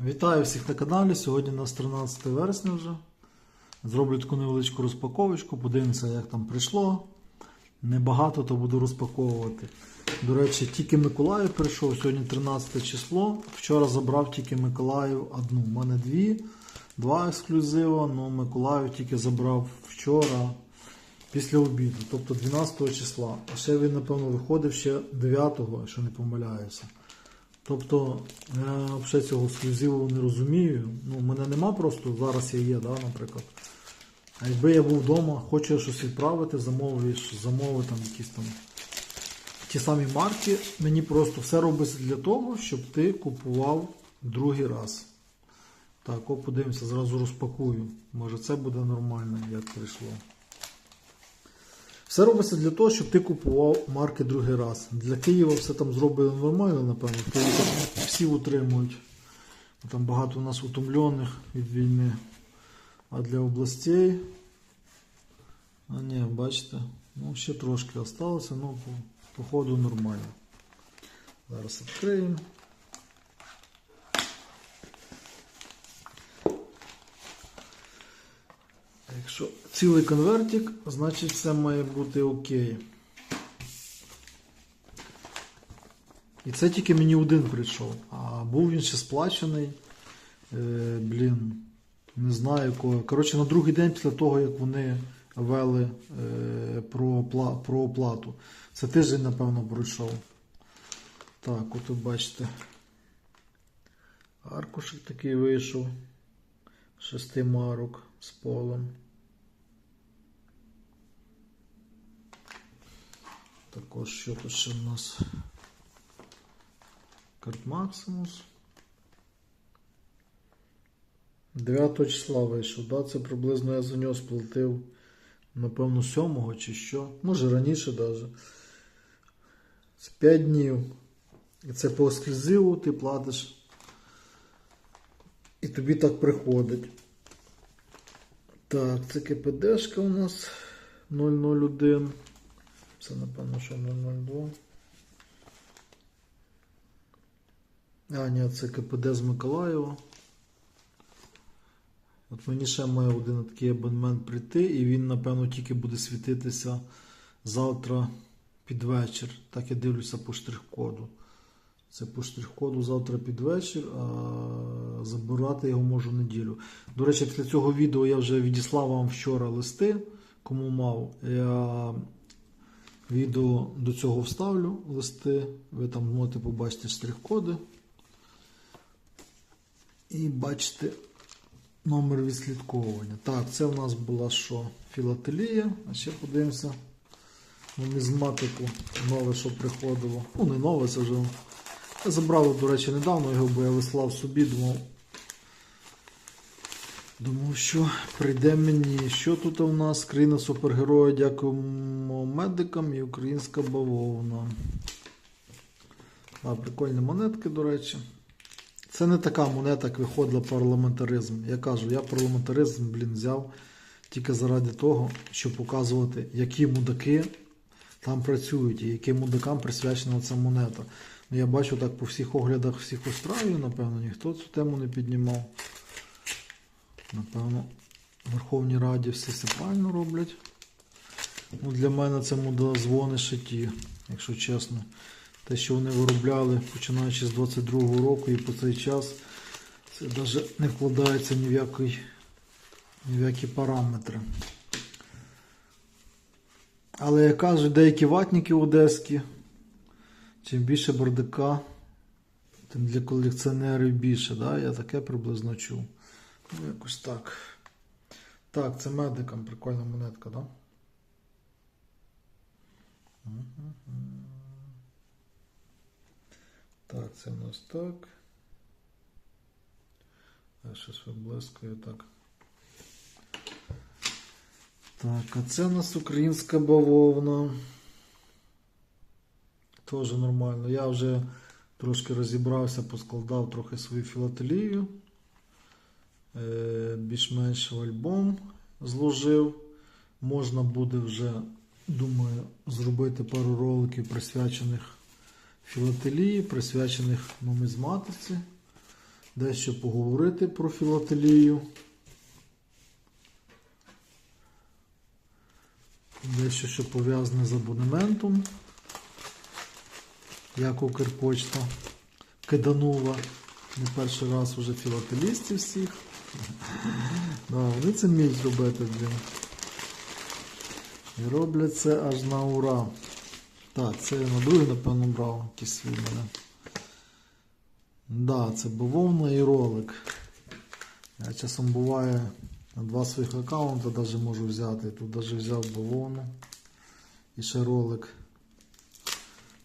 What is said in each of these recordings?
Вітаю всіх на каналі. Сьогодні у нас 13 вересня вже. Зроблю таку невеличку розпаковочку, подивимося, як там прийшло. Небагато, то буду розпаковувати. До речі, тільки Миколаїв прийшов, сьогодні 13 число. Вчора забрав тільки Миколаїв одну. У мене дві, два ексклюзива, але Миколаїв тільки забрав вчора після обіду, тобто 12 числа. А ще він, напевно, виходив ще 9-го, якщо не помиляюся. Тобто я взагалі цього ексклюзиву не розумію. Ну, мене нема просто, зараз я є, да, наприклад. А якби я був вдома, хочу щось відправити, замовиш, замовив там якісь там ті самі марки, мені просто все робиться для того, щоб ти купував другий раз. Так, о, подивимося, зразу розпакую. Може це буде нормально, як прийшло. Все робиться для того, щоб ти купував марки другий раз. Для Києва все там зроблено нормально, напевно. Київ всі утримують. Там багато у нас утомлених від війни. А для областей. А ні, бачите, ну ще трошки осталося, ну по, по ходу нормально. Зараз відкриємо. Якщо цілий конвертик, значить все має бути окей. І це тільки мені один прийшов. А був він ще сплачений. Е, блін, не знаю кого. Коротше, на другий день після того, як вони ввели е, про, про оплату. Це тиждень, напевно, пройшов. Так, от тут бачите. Аркушик такий вийшов. Шести марок з полем. Також що тут ще в нас? Карт Максимус. 9 числа вийшов, да? Це приблизно я за нього сплатив, напевно, 7 чи що. Може раніше навіть. З 5 днів. І це по ексклюзиву ти платиш. І тобі так приходить. Так, це КПДшка у нас 001. Це напевно, що 002. А, ні, це КПД з Миколаєва. От мені ще має один такий абонемент прийти, і він, напевно, тільки буде світитися завтра під вечір. Так я дивлюся по штрих-коду. Це по штрих-коду завтра під вечір, а забирати його можу в неділю. До речі, після цього відео я вже відіслав вам вчора листи, кому мав. Я відео до цього вставлю листи. Ви там можете побачити штрих-коди. І бачите номер відслідковування. Так, це в нас була що? Філателія. А ще подивимося нумізматику. Нове, що приходило. Ну, не нове, це вже. Я забрав, до речі, недавно його, бо я вислав собі, думав. Думав, що прийде мені. Що тут у нас? Країна супергероя, дякуємо медикам і українська бавовна. А, прикольні монетки, до речі. Це не така монета, як виходила парламентаризм. Я кажу, я парламентаризм, блін, взяв тільки заради того, щоб показувати, які мудаки там працюють і яким мудакам присвячена ця монета. Ну, я бачу так по всіх оглядах всіх устраюю, напевно, ніхто цю тему не піднімав. Напевно, в Верховній Раді все правильно роблять. Ну, для мене це мудозвони ще ті, якщо чесно. Те, що вони виробляли, починаючи з 22-го року і по цей час, це навіть не вкладається ні в який, ні в які параметри. Але як кажуть, деякі ватники одеські, чим більше бардака, тим для колекціонерів більше. Да? Я таке приблизно чув. Ну, якось так. Так, це медикам прикольна монетка, да? Так, це у нас так. Я щось виблискує так. Так, а це у нас українська бавовна. Теж нормально. Я вже трошки розібрався, поскладав трохи свою філателію. Е, більш-менш в альбом зложив. Можна буде вже, думаю, зробити пару роликів присвячених філателії, присвячених нумізматиці. дещо поговорити про філателію. Дещо, що пов'язане з абонементом. як Укрпочта киданула не перший раз уже філателістів всіх. Да, вони це вміють робити, блін. І роблять це аж на ура. Так, це я на другий, напевно, брав якийсь свій мене. Да, це бавовна і ролик. Я часом буває на два своїх аккаунти навіть можу взяти. Тут навіть взяв бавовну і ще ролик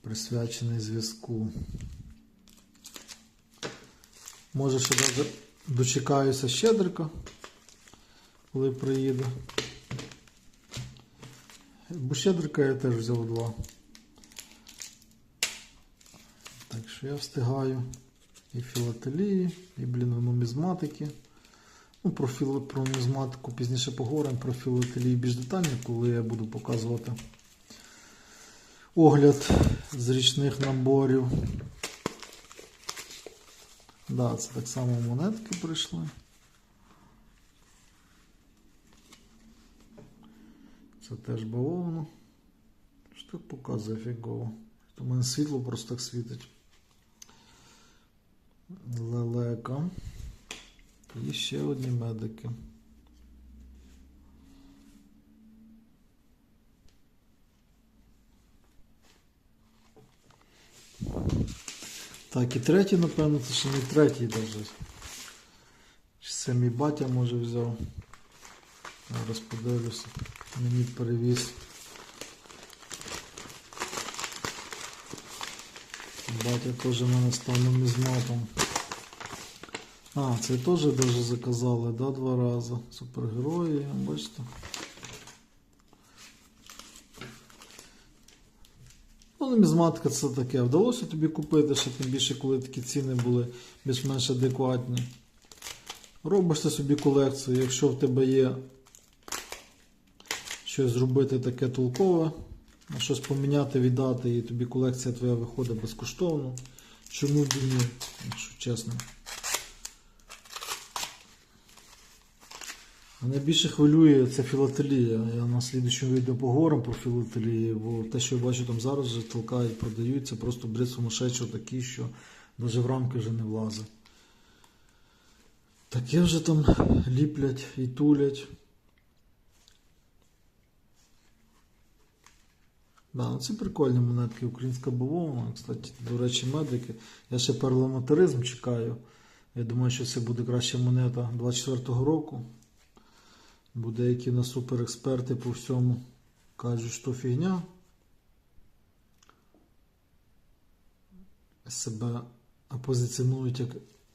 присвячений зв'язку. Може ще навіть дочекаюся щедрика, коли приїде. Бо щедрика я теж взяв два. Так що я встигаю і філателії, і, блін, нумізматики. Ну, про, філ... про нумізматику пізніше поговоримо, про філателії більш детально, коли я буду показувати огляд з річних наборів. Да, це так само монетки прийшли. Це теж бавовна. Що так показує фігово? У мене світло просто так світить. Лелека. І ще одні медики. Так, і третій, напевно, це ще не третій навіть. Чи це мій батя може взяв. Зараз подивлюся. Мені перевіз. Батя теж мене став нумізматом. А, це теж даже заказали, да, два рази. Супергерої, бачите. Нумізматика це таке. Вдалося тобі купити, ще тим більше, коли такі ціни були більш-менш адекватні. Робиш ти собі колекцію, якщо в тебе є щось зробити таке толкове, щось поміняти, віддати, і тобі колекція твоя виходить безкоштовно. Чому б ні, якщо чесно. Мене більше хвилює ця філателія. Я на слідчому відео поговоримо про філателію, бо те, що я бачу там зараз вже толкають, продають, це просто бред такий, що навіть в рамки вже не влазить. Таке вже там ліплять і тулять. Да, ну це прикольні монетки, українська бавовна. Кстати, до речі, медики. Я ще парламентаризм чекаю. Я думаю, що це буде краща монета 24-го року. Бо деякі на суперексперти по всьому кажуть, що фігня. Себе опозиціонують як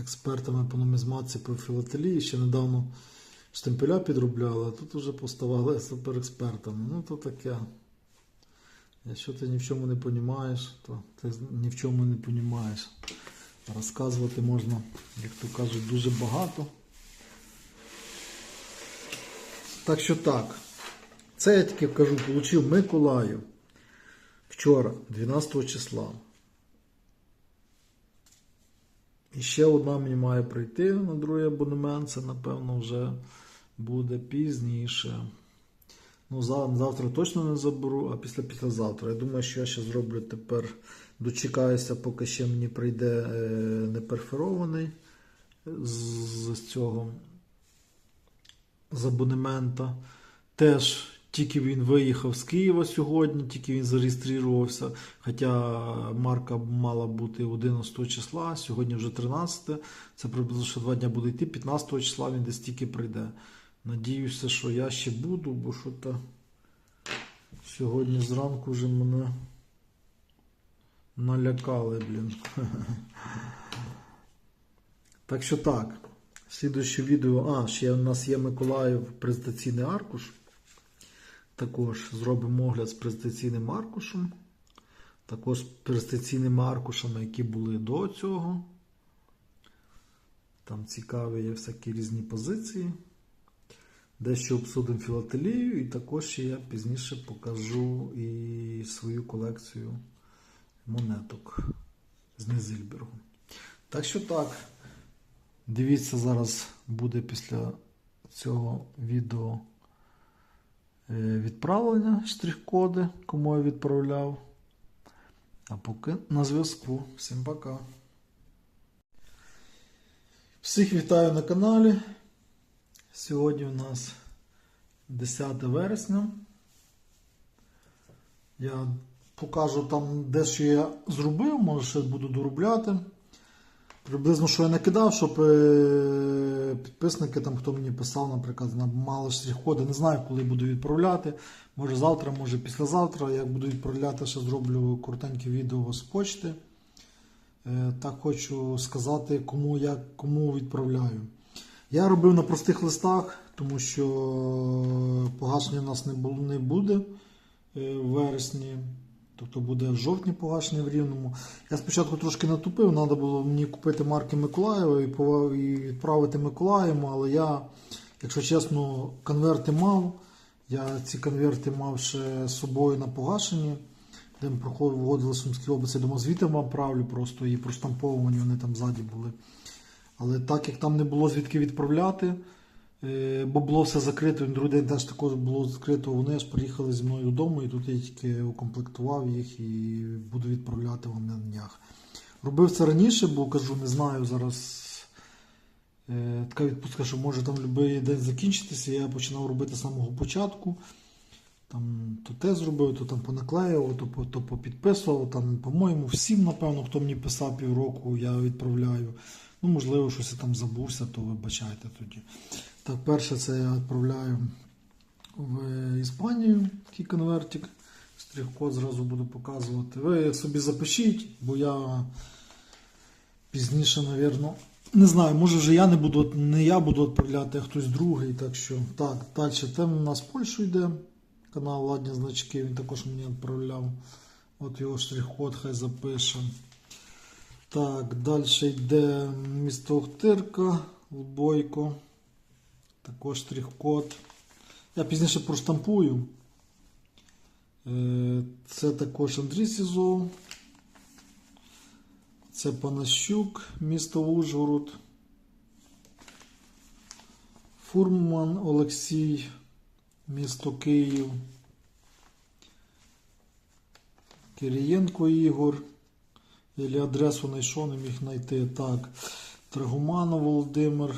експертами по нумізматиці, по філателії. Ще недавно штемпеля підробляли, а тут вже поставали суперекспертами. Ну, то таке. Якщо ти ні в чому не розумієш, то ти ні в чому не розумієш. Розказувати можна, як то кажуть, дуже багато. Так що так. Це я тільки кажу, отримав Миколаїв вчора, 12 числа. І ще одна мені має прийти на другий абонемент. Це, напевно, вже буде пізніше. Ну, завтра точно не заберу, а після післязавтра. Я думаю, що я ще зроблю тепер. Дочекаюся, поки ще мені прийде е, неперферований з, з цього з абонемента. Теж тільки він виїхав з Києва сьогодні, тільки він зареєструвався. Хоча марка мала бути 11 числа, сьогодні вже 13. Це приблизно що два дні буде йти. 15 числа він десь тільки прийде. Надіюся, що я ще буду, бо що то сьогодні зранку вже мене налякали, блін. Так що так. Слідуюче відео. А, ще у нас є Миколаїв презентаційний аркуш. Також зробимо огляд з презентаційним аркушем. Також з презентаційними аркушами, які були до цього. Там цікаві є всякі різні позиції. Дещо обсудимо філателію, і також я пізніше покажу і свою колекцію монеток з Незильбергу. Так що так, Дивіться, зараз буде після цього відео е, відправлення штрих-коди, кому я відправляв. А поки на зв'язку. Всім пока. Всіх вітаю на каналі. Сьогодні у нас 10 вересня. Я покажу там дещо я зробив, може ще буду доробляти. Приблизно, що я накидав, щоб е, підписники, там, хто мені писав, наприклад, на мали штрих-коди, не знаю, коли буду відправляти. Може завтра, може післязавтра. Як буду відправляти, ще зроблю коротеньке відео з почти. Е, Так хочу сказати, кому я кому відправляю. Я робив на простих листах, тому що погашення у нас не буде е, в вересні. Тобто буде в жовтні погашення в рівному. Я спочатку трошки натупив, треба було мені купити марки Миколаєва і відправити Миколаєву, але я, якщо чесно, конверти мав. Я ці конверти мав ще з собою на погашенні, де ми проходили вводили Сумській області. Я думав, звідти вам правлю просто і проштамповані вони там ззаді були. Але так як там не було звідки відправляти, бо було все закрито, другий день теж також було закрито, вони аж приїхали зі мною додому, і тут я тільки укомплектував їх і буду відправляти вам на днях. Робив це раніше, бо кажу, не знаю зараз. е, Така відпустка, що може там будь-який день закінчитися. Я починав робити з самого початку. Там то те зробив, то там понаклеював, то, то попідписував. Там, по-моєму, всім, напевно, хто мені писав півроку, я відправляю. Ну, можливо, щось я там забувся, то вибачайте тоді. Так, перше це я відправляю в Іспанію такий конвертик. Штрих-код зразу буду показувати. Ви собі запишіть, бо я пізніше, напевно, не знаю, може вже я не буду, не я буду відправляти, а хтось другий. Так що, так, далі там у нас Польщу йде. Канал Ладні Значки, він також мені відправляв. От його штрих-код хай запише. Так, далі йде місто Охтирка, Бойко. Також штрих-код. Я пізніше проштампую. Е, Це також Андрій Сізов. Це Панащук, місто Ужгород. Фурман Олексій, місто Київ. Кирієнко Ігор. Ілі адресу знайшов, не міг знайти. Так. Трагуманов Володимир,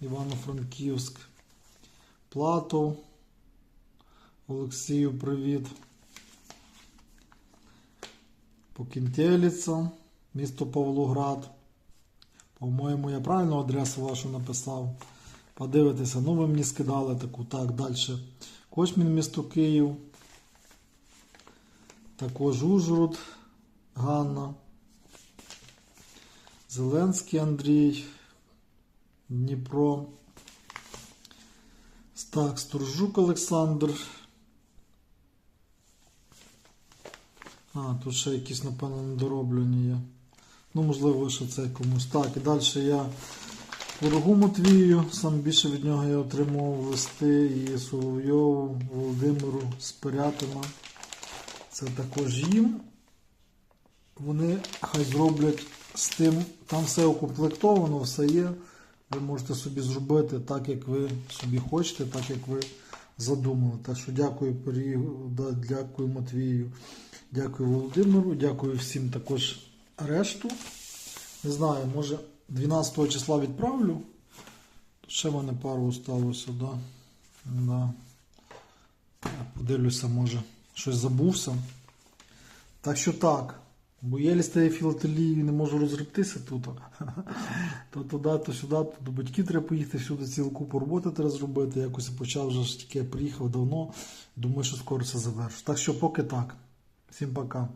Івано-Франківськ. Платов. Олексію, привіт. Покінтеліця, місто Павлоград. По-моєму, я правильно адресу вашу написав. Подивитися, ну ви мені скидали таку. Так, далі. Кочмін, місто Київ. Також Ужгород, Ганна. Зеленський Андрій. Дніпро. Так, Сторжук Олександр. А, тут ще якісь, напевно, недороблені є. Ну, можливо, що це комусь. Так, і далі я ворогу Матвію, сам більше від нього я отримував листи і Соловйову, Володимиру з Пирятина. Це також їм. Вони хай зроблять з тим, там все укомплектовано, все є. Ви можете собі зробити так, як ви собі хочете, так як ви задумали. Так що дякую Пирію, дякую Матвію, дякую Володимиру, дякую всім також решту. Не знаю, може 12 числа відправлю. Ще в мене пару осталося, да. Да. Подивлюся, може, щось забувся. Так що так. Бо єлі стає філателії не можу розгребтися тут. То туди, то сюди, то до батьків треба поїхати, сюди цілу купу роботи треба зробити. Якось почав вже ж таке, приїхав давно. Думаю, що скоро це завершу. Так що поки так. Всім пока.